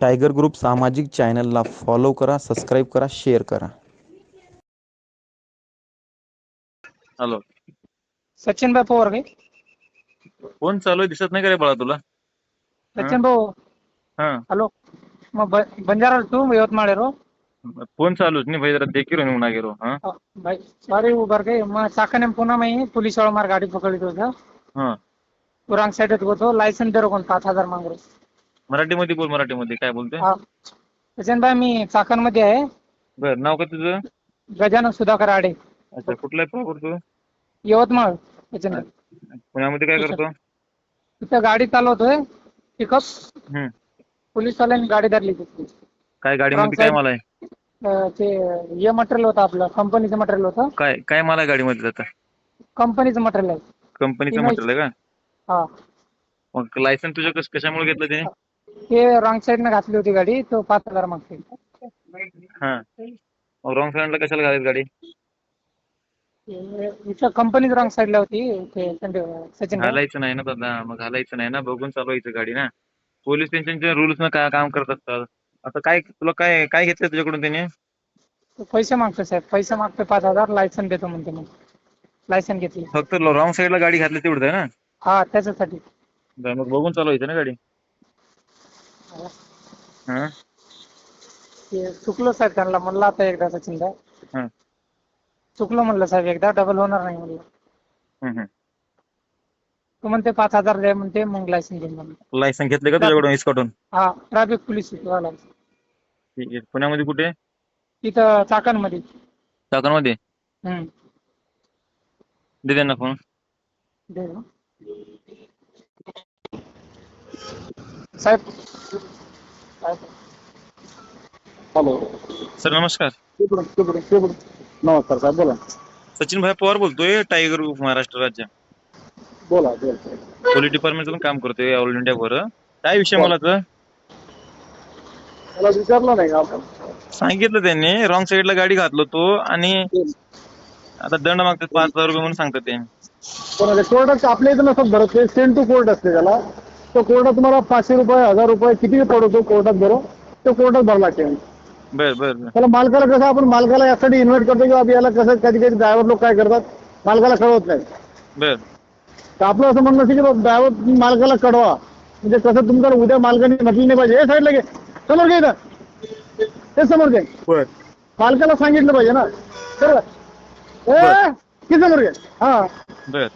Tiger group सामाजिक चॅनलला follow करा सबस्क्राईब करा शेअर करा. हॅलो. सचिन भाई पवार काय फोन चालू आहे दिसत नाही का रे बाळा तुला? सचिन भाऊ. हा. हॅलो. मग ब- बंजारा तू यवतमाळ रो. फोन चालूच नहीं भाई जरा देखी रो ना गिरो हाँ. भाई सॉरी उबर गई मैं चाकने पुन्हा में पुलिस वाला मार गाड़ी पकड़ी तो था हाँ. तू रॉंग साइड होतो लायसन दे कोण पाच हजार मांग रहे मराठीमध्ये बोल मराठीमध्ये. काय बोलते हा. सचिन भाई मी चाकणमध्ये आहे. बर नाव काय तुझं? गजानन सुधाकर आडे. अच्छा कुठला प्रॉपर तू? यवतमाळ भाई पुण्यामध्ये काय करतो? तिथं गाडी चालवतोय पिकअप हम्म. पोलीस वाल्यांनी गाडी धरली तिथली काय गाडीमध्ये काय side. माल आहे? अं, ते हे मटेरियल होतं आपलं कंपनीचं मटेरियल होतं. काय काय माल आहे गाडीमध्ये आता कंपनीचं मटेरियल आहे. कंपनीचं. मटेरियल आहे का? हा. मग लायसन तुझं कस कशामुळे घेतलं त्याने ते रॉंग साईडने घातली होती गाडी तो पाच हजार मागते हा. मग रॉंग साईडला कशाला घालायची गाडी? इथं कंपनीच रॉंग साईडला होती ते सचिन. घालायचं नाही ना दादा मग घालायचं नाही ना बघून चालवायचं गाडी ना. पोलीस त्यांच्या रुल्स न काय काम करत असतात? आता काय तुला काय काय घेतलं तुझ्याकडून त्याने? तो पैसे मागतो साहेब पैसे मागतो पाच हजार लायसन देतो म्हणते मग लायसन घेतली. फक्त रॉंग साईडला गाडी घातली तेवढं ना? हा त्याच्यासाठी. बरं, मग बघून चालवायचं ना गाडी. हा? ते चुकलो साहेब त्यांना म्हणलं आता एकदा सचिन भाई हा. चुकलो म्हणलं साहेब एकदा डबल होणार नाही म्हणलं. तो म्हणते पाच हजार द्या म्हणते मग लायसन घेऊन म्हणते लायसन घेतले का तुझ्याकडून इस्कॉटून? हा ट्रॅफिक पोलीस ठीक आहे पुण्यामध्ये कुठे? तिथं चाकणमध्ये. चाकणमध्ये? हम्म. दे त्यांना फोन दे ना. साहेब. हॅलो सर नमस्कार. नमस्कार साहेब बोला. सचिन भाई पवार बोलतोय टायगर ग्रुप महाराष्ट्र राज्य. बोला बोला. पोलीस डिपार्टमेंटचं पण काम करतोय ऑल इंडिया वर. काय विषय मला तर मला विचारलं नाही का सांगितलं त्यांनी रॉंग साईडला गाडी घातलो तो आणि आता दंड मागतात पाच हजार रुपये म्हणून सांगतात ते कोणाच्या कोर्टात आपल्या इथं नसतात भरत ते सेंड टू कोर्ट असते त्याला. तो कोर्टात तुम्हाला पाचशे रुपये हजार रुपये किती पडतो कोर्टात भरो तो कोर्टात भरला लागते बर बर बर. त्याला मालकाला कसं आपण मालकाला यासाठी इन्व्हाइट करतो की बाबा याला कसं कधी कधी ड्रायव्हर लोक काय करतात मालकाला कळवत नाही. बर. तर आपलं असं म्हणणं असतं की ड्रायव्हर मालकाला कळवा. म्हणजे कसं तुमच्याला उद्या मालकाने म्हटलं नाही पाहिजे. हे साईडला घे. समोर घे इथं. हे समोर घे. बर मालकाला सांगितलं पाहिजे ना. बरोबर? ए किती समोर घे. हा. बर.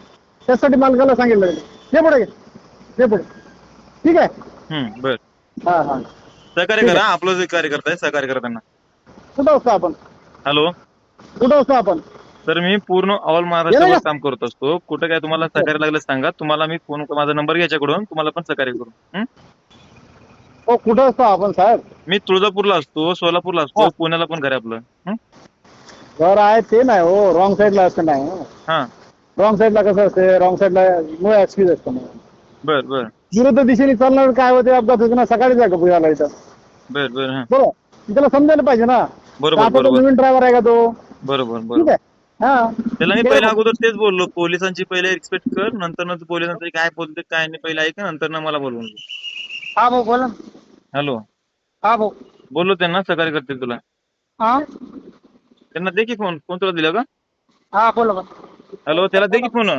त्यासाठी मालकाला सांगितलं पाहिजे. घे पुढे घे. घे पुढे. ठीक आहे? हम्म बर. हा हा. सहकार्य करा आपलं जे कार्य करताय सहकार्य करा त्यांना. कुठं असतो आपण? हॅलो? कुठं असतो आपण? तर मी पूर्ण ऑल महाराष्ट्रावर? काम करत असतो. कुठं काय तुम्हाला सहकार्य लागलं सांगा. तुम्हाला मी फोन माझा नंबर घ्यायच्याकडून तुम्हाला पण सहकार्य करू. हं? हो कुठं असतो आपण साहेब? मी तुळजापूरला असतो सोलापूरला असतो हा. पुण्याला पण घर आहे आपलं. हं? घर आहे ते नाही हो. रॉंग साईडला असतं नाही हा. रॉंग साईडला कसं असते? रॉंग साईडला नो ऍक्सक्यूज असतं. बर बर. विरुद्ध दिशेने चालणार काय होते अपघात होते ना आहे का पुण्याला इथं? बर बर हा. बरोबर त्याला समजायला पाहिजे ना. बरोबर आपण तो बरोबर. नवीन ड्रायव्हर आहे का तो? बरोबर ठीक बरोबर. आहे. हा. त्याला मी पहिल्या अगोदर तेच बोललो पोलिसांची पहिले रिस्पेक्ट कर नंतर नंतर पोलिसांचं काय बोलते काय नाही पहिले ऐक नंतर ना मला बोलवून हा भाऊ बोला ना. हॅलो. हा भाऊ. बोललो त्यांना सहकार्य करतील तुला. हा? त्यांना दे की फोन फोन तुला दिला का? हा बोला बोला. हॅलो त्याला दे की फोन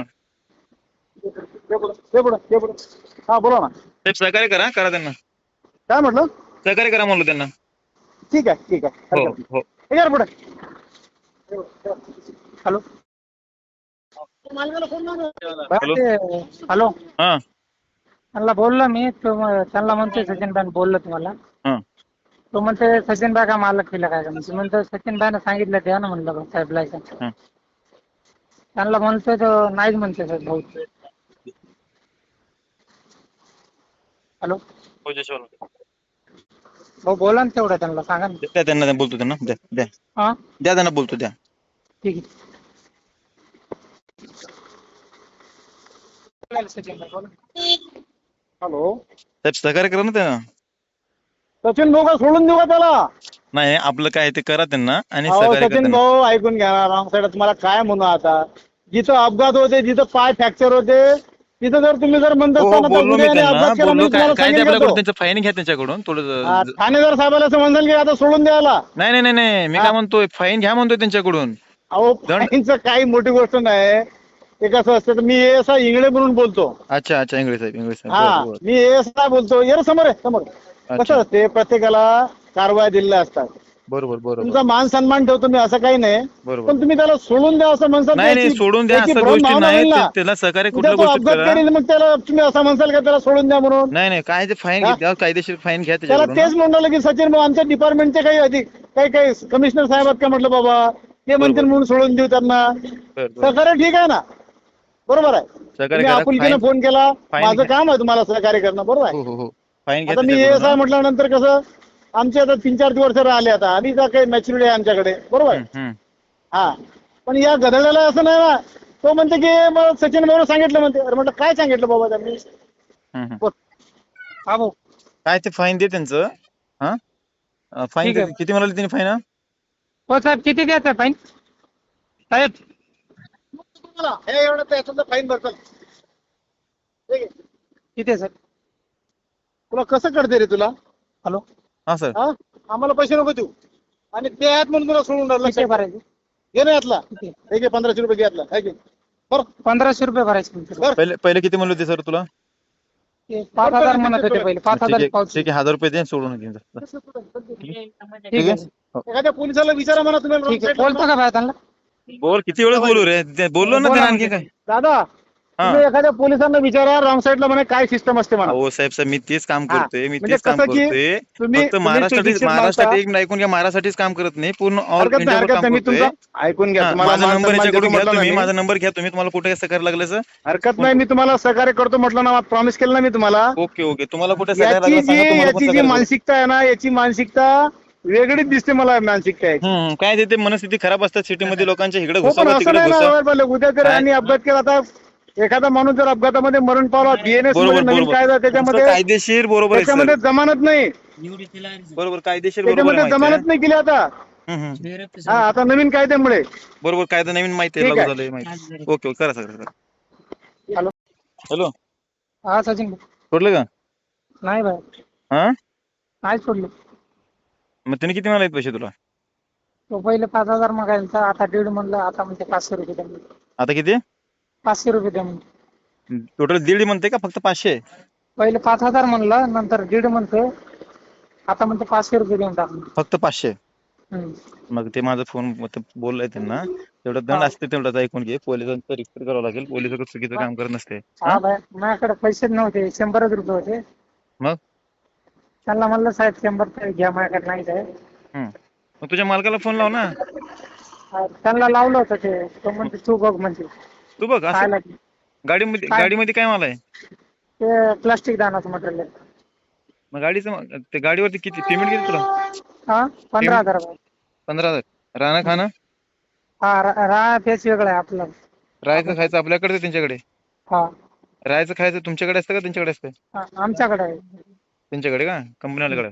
हा बोला ना. साहेब सहकार्य करा करा त्यांना. काय म्हटलं? सहकार्य करा म्हणलो त्यांना. ठीक आहे ठीक आहे. हो हो. पुढे. हॅलो. हॅलो. ते- हॅलो. हा. त्यांना बोललो मी तो त्यांना म्हणतोय सचिन भाई बोललो तुम्हाला. तो म्हणते सचिन भाई का मालक केला काय? का म्हणजे म्हणतो सचिन भाईनं सांगितलं द्या ना म्हणलं साहेब लायसन हा. त्यांना म्हणतोय तो नाहीच म्हणतोय साहेब भाऊ हॅलो. हो भाऊ बोला ना तेवढं त्यांना सांगा ना. द्या त्यांना द्या, बोलतो त्यांना. द्या द्या. हा? द्या त्यांना बोलतो द्या. ठीक आहे. बोला बोला. हॅलो. साहेब सहकार्य करा ना त्यांना. सचिन भाऊ का सोडून देऊ का त्याला? नाही आपलं काय ते करा त्यांना आणि अहो सहकार्य करा सचिन त्यांना. भाऊ ऐकून घ्या रॉंग साईड तुम्हाला काय म्हणू आता? जिथं अपघात होते जिथं पाय फ्रॅक्चर होते तिथं जर तुम्ही जर म्हणत हो हो असताना तर बोललो मी उद्या आणि त्यांना अपघात केला बोललो मी काय तुम्हाला काय ते सांगेन आपल्याकडून घेतो. त्यांचं फाईन घ्या त्यांच्याकडून हा, ठाणेदार साहेबाला असं की आता सोडून द्यायला. नाही नाही नाही नाही. मी काय म्हणतोय फाईन घ्या म्हणतोय त्यांच्याकडून. अहो दंड- फाईनचं काही मोठी गोष्ट नाही. ते कसं असतं तर मी असा इंगळे म्हणून बोलतो. अच्छा अच्छा इंगळे साहेब इंगळे साहेब. हा बरं. मी असा बोलतो. ये रे समोर आहे, समोर. कसं अच्छा असते प्रत्येकाला कारवाया दिलेल्या असतात. बरोबर बरोबर. तुमचा मान सन्मान ठेवतो मी असं काही नाही. बरोबर. पण तुम्ही त्याला सोडून द्या असं म्हणसाल नाही नाही त्याची- सोडून द्या त्याची असं भ्रम गोष्टी भावना नाही होईल ना. ते- त्याला सहकार्य उद्या कुठल्या तो गोष्टी अपघात करा? करेल मग त्याला तुम्ही असं म्हणसाल का त्याला सोडून द्या म्हणून? नाही नाही काय ते फाईन हा? घ्या कायदेशीर फाईन घ्या त्याला त्याच्याकडून तेच म्हणलं की सचिन भाऊ आमच्या डिपार्टमेंटचे काही अधिक काही काही कमिशनर साहेब आहेत का म्हटलं बाबा? ते म्हणतील. म्हणून सोडून देऊ त्यांना. बरं, बरं. सहकार्य ठीक आहे ना? बरोबर आहे. सहकार्य करा आपुलकीने फोन केला. माझं घ्या. काम आहे तुम्हाला सहकार्य करणं बरोबर आहे? हो हो हो. फाईन घ्या आता मी त्याच्याकडून, एस आय म्हटल्यानंतर कसं आमचे आता तीन चार वर्ष राहिले आता. आणि का काही मॅच्युरिटी आहे आमच्याकडे. बरोबर. हा. पण या गधड्याला असं नाही ना. तो म्हणते की मग सचिन भाऊ सांगितलं म्हणते. अरे म्हटलं काय सांगितलं बाबा त्यांनी? हम्म, हम्म. बोल. हा भाऊ. काय ते फाईन दे त्यांचं हा? फाईन ठीक आहे. किती म्हणाले त्यांनी फाईन हो साहेब किती द्यायचं फाईन साहेब. तुम्हाला? हे एवढं त्याच्यातलं फाईन भरतात. ठीक आहे. किती आहे साहेब? तुला कसं कळते रे तुला? हॅलो. हा सर. हा? आम्हाला पैसे नको देऊ. आणि ते आहेत म्हणून तुला सोडून राहिलं. किती लक्षात भरायचे? घे ना यातला. हे घे पंधराशे रुपये घे यातला. हे घे? बरं पंधराशे रुपये भरायचे तुमचे. बरं पहिले पहिले किती म्हणले होते सर तुला? ते पाच हजार म्हणत होते पहिले. पाच ठीक हजार आहे पावती ठीक आहे हजार रुपये दे सोडून घे. जा. ठीक आहे. हो. एखाद्या पोलिसाला विचारा म्हणा तुम्ही. ठीक आहे. बोलतो का त्यांना? बोल किती वेळ बोलू रे? ते बोललो ना बोला त्याला आणखी म्हणजे. काय? दादा. तुम्ही एखाद्या पोलिसांना विचारा रॉंग साईडला म्हणे काय सिस्टम असते म्हणा. हो साहेब साहेब मी तेच काम हा. करतोय मी म्हणजे तेच काम कसं की करतोय. तुम्ही फक्त तुम्ही महाराष्ट्रात एक मिनिट ऐकून घ्या महाराष्ट्रासाठीच काम करत नाही पूर्ण ऑल हरकत नाही इंडियावर हरकत काम नाही मी करतोय. तुमचा ऐकून घ्या. हा, तुम्हाला माझा मान नंबर सन्मान याच्याकडून देतो घ्या म्हटलं तुम्ही ना माझा मी. नंबर घ्या तुम्ही तुम्हाला कुठे करायला लागलं सर हरकत नाही मी तुम्हाला सहकार्य करतो म्हटलं ना प्रॉमिस केलं ना मी तुम्हाला. Okay okay. तुम्हाला कुठे सगळ्या याची लागलं जी सांगा तुम्हाला याची कुठं जी करायचं. मानसिकता आहे ना याची मानसिकता वेगळीच दिसते मला मानसिकता हम्म, काय ते- ते मनस्थिती खराब असतात सिटीमध्ये लोकांच्या इकडे हो पण घुसावं असं तिकडे नाही ना घुसा बरं, बरं, उद्या जर काय? यांनी अपघात केला आता एखादा माणूस जर अपघातामध्ये मरण पावला बीएनएस बरोबर मध्ये नवीन बरोबर. कायदा त्याच्यामध्ये कायदेशीर बरोबर आहे त्याच्यामध्ये सर. जमानत नाही. बरोबर कायदेशीर बरोबर त्याच्यामध्ये आहे माहिती जमानत आहे. नाही केली आता. हम्म, हम्म. हा आता नवीन कायद्यामुळे. बरोबर कायदा नवीन माहिती आहे ठीक लागू आहे. झालंय माहिती ओके ओके करा सर करा. हॅलो. हॅलो. हा सचिन भाऊ. सोडलं का? नाही बाय हा? नाही सोडलं. मग त्याने किती म्हणाले पैसे तुला? तो पहिले पाच हजार मागायचा आता दीड म्हणलं आता म्हणते पाचशे रुपये द्या. आता किती? पाचशे रुपये द्या म्हणते. टोटल दीड म्हणते का फक्त पाचशे? पहिले पाच हजार म्हणलं नंतर दीड म्हणते आता म्हणते पाचशे रुपये देऊन टाक. फक्त पाचशे? हम्म. मग ते माझा फोन बोललाय त्यांना. तेवढं दंड हा. असते तेवढाच ऐकून घे. पोलिसांचं रिपोर्ट करावं लागेल. पोलीस चुकीचं काम करत नसते. हा हा? माझ्याकडे पैसेच नव्हते. शंभरच रुपये होते. मग? त्यांना म्हणलं साहेब शंभर तरी घ्या माझ्याकडे नाही साहेब हम्म. मग तुझ्या मालकाला फोन लाव ना. त्यांना लावलं होतं ते. तो म्हणते तू बघ म्हणजे तू बघ असं गाडीमध्ये काय? गाडीमध्ये काय माल आहे? ते प्लास्टिक दानाचं मटेरियल मग गाडीचं ते गाडीवरती किती पेमेंट किती तुला? हा? पंधरा हजार रुपये. पंधरा हजार. राहणं खाणं? हा रा- राहा तेच वेगळं आहे आपलं. राहायचं खायचं आपल्याकडे आहे त्यांच्याकडे? हा. राहायचं खायचं तुमच्याकडे असतं का त्यांच्याकडे असतं? हा, आमच्याकडे आहे. त्यांच्याकडे का? कंपनीवाल्याकडे?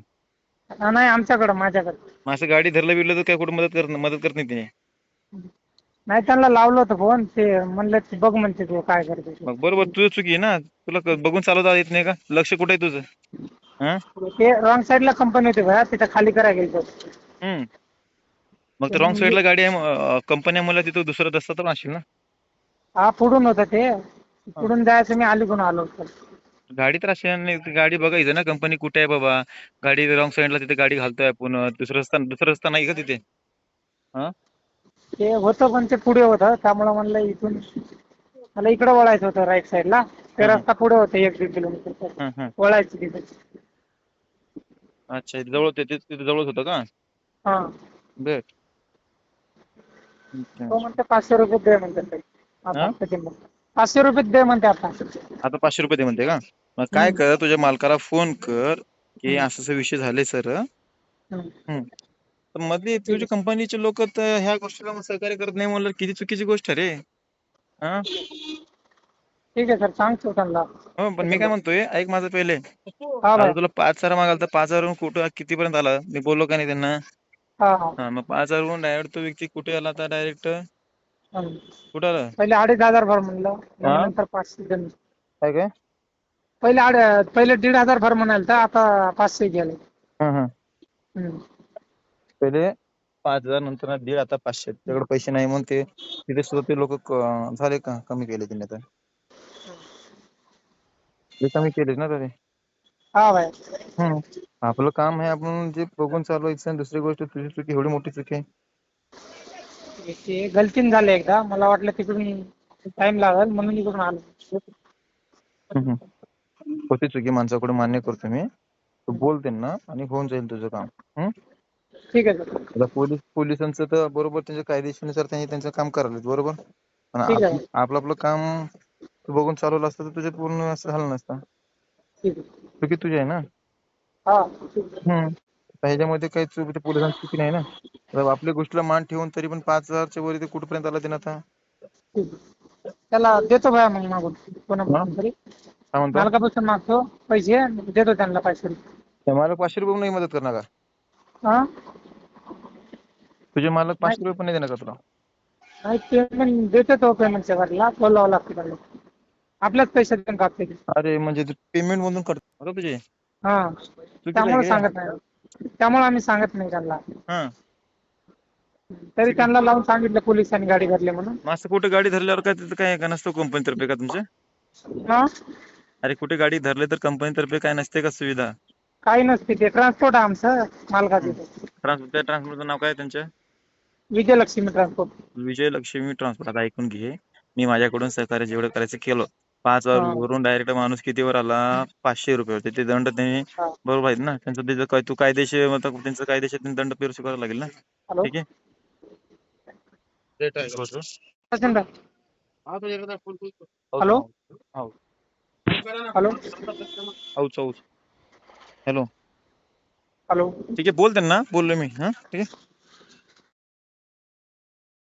हा, नाही आमच्याकडे माझ्याकडे. मग असं गाडी धरलं बिरलं तर काय कुठं मदत करत मदत करत नाही तिने नाही त्यांना लावलं होतं फोन ते म्हणलं ते बघ म्हणते तू काय करते ते. मग बरोबर तुझं चुकी आहे ना? तुला क- बघून चालवता येत नाही का? लक्ष कुठे आहे तुझं? हा? ते रॉंग साईडला कंपनी होती भया तिथं खाली करायला गेलो हम्म. मग तर रॉंग साईडला गाडी आहे कंपन्या मला तिथं दुसरा रस्ता तर असेल ना? हा पुढून होतं ते. पुढून जायचं मी अलीकडून आलो होतो. गाडी तर अशी नाही ती गाडी बघायचं ना कंपनी कुठे आहे बाबा? गाडी रॉंग साईडला तिथे गाडी घालतोय आपण दुसरा रस्ता दुसरा रस्ता नाही का तिथे? हा? ते होतं पण ते पुढे होतं. त्यामुळे म्हणलं इथून मला इकडे वळायचं होतं राईट साईडला ते. रस्ता पुढे होतं एक दीड किलोमीटर. वळायचं तिथे. अच्छा इथे जवळ तिथे तिथे जवळच होतं का? हा. बर. तो म्हणते पाचशे रुपये दे म्हणते ते. आता हा? पाचशे रुपये दे म्हणते आता. आता पाचशे रुपये दे म्हणते का? मग काय. कर तुझ्या मालकाला फोन कर की असं असं विषय झाले सर. हम्म. तर मध्ये तुझ्या कंपनीचे लोक तर ह्या गोष्टीला मग सहकार्य करत नाही म्हणलं किती चुकीची गोष्ट रे? हा? ठीक आहे सर. सांगतो त्यांना. हो पण मी काय म्हणतोय ऐक माझं पहिले. हा आता तुला पाच हजार मागाल तर पाच हजारवरून कुठं कितीपर्यंत आला? मी बोललो का नाही त्यांना? हा हा. हा मग पाच हजारवरून डायरेक्ट तो व्यक्ती कुठे आला आता डायरेक्ट हम्म. कुठं आला? पहिले अडीच हजार भर म्हणलं. हा? नंतर पाचशे. काय काय? पहिले आड पहिले दीड हजार भर म्हणाल तर आता पाचशे गेले. हा हा. हम्म. पहिले पाच हजार नंतर दीड आता पाचशे. त्याकडे पैसे नाही म्हणून ते तिथे सुद्धा ते लोक झाले का? कमी केले त्यांनी आता. ते कमी केले ना ते हा भाई हम्म. आपलं काम आहे आपण जे बघून चालवायचं दुसरी गोष्ट तुझी चुकी एवढी मोठी चुकी आहे. ते गलतीन झाले एकदा. मला वाटलं तिकडून टाइम लागेल म्हणून इकडून आलो. हम्म. होती चुकी माणसाकडे मान्य करतो मी. तू बोल त्यांना आणि होऊन जाईल तुझं काम. हम्म? ठीक आहे सर. आता पोलीस पोलिसांचं तर बरोबर त्यांच्या कायदेशीरनुसार त्यांनी त्यांचं काम करायला बरोबर? पण ठीक आहे. आप- आपलं आपलं काम तू बघून चालवलं असतं तर तुझे पूर्ण असं झालं नसतं. ठीक आहे. चुकी तुझी आहे ना? हा ठीक आहे. हम्म. ह्याच्यामध्ये काही चूक ते पोलिसांची चुकी नाही ना? आपल्या गोष्टीला मान ठेवून तरी पण पाच हजारच्या वर ते कुठपर्यंत आला ते आता? ठीक आहे. त्याला देतो भाया मग मागून. कोणापासून तरी. काय म्हणतो? मालकापासून मागतो पैसे देतो त्यांना पैसे त्या मालक पाचशे रुपये नाही मदत करणार का? हा? तुझे मालक पाचशे रुपये पण नाही देणार का तुला? नाही पेमेंट देतो तो पेमेंटच्या गाडीला बोलावं लागतं त्याला. आपल्याच पैशातून कापते ते. अरे म्हणजे पेमेंट मधून करतो तुझे? हा. चुकीचं आहे त्यामुळे? सांगत नाही. त्यामुळे आम्ही सांगत नाही त्यांना. हा. तरी त्यांना लावून सांगितलं पोलिसांनी गाडी भरली म्हणून. मग असं कुठे गाडी धरल्यावर काय तिथं काय का? नसतो कंपनीतर्फे का तुमच्या हा? अरे कुठे गाडी धरले तर कंपनीतर्फे काय नसते का सुविधा? काही नसते ते. ट्रान्सपोर्ट आहे आमचं मालकाचं. ते. ट्रान्सपोर्ट त्या ट्रान्सपोर्टचं नाव काय आहे त्यांच्या विजयलक्ष्मी ट्रान्सपोर्ट विजय लक्ष्मी ट्रान्सपोर्ट आता ऐकून घे. मी माझ्याकडून सहकार्य जेवढं करायचं केलं. पाच हजार हा. वरून डायरेक्ट माणूस कितीवर आला? पाचशे रुपये होते. ते दंड त्यांनी हा. बरोबर आहेत ना? त्यांचं त्याचं काय तू कायदेशीर मतलब त्यांचं कायदेशीर त्यांनी दंड पेरू स्वीकारावा लागेल ना? हॅलो. ठीक आहे? प्रचंड हॅलो. हॅलो. हॅलो. हॅलो. ठीक आहे बोल त्यांना बोललो मी. हा ठीक आहे?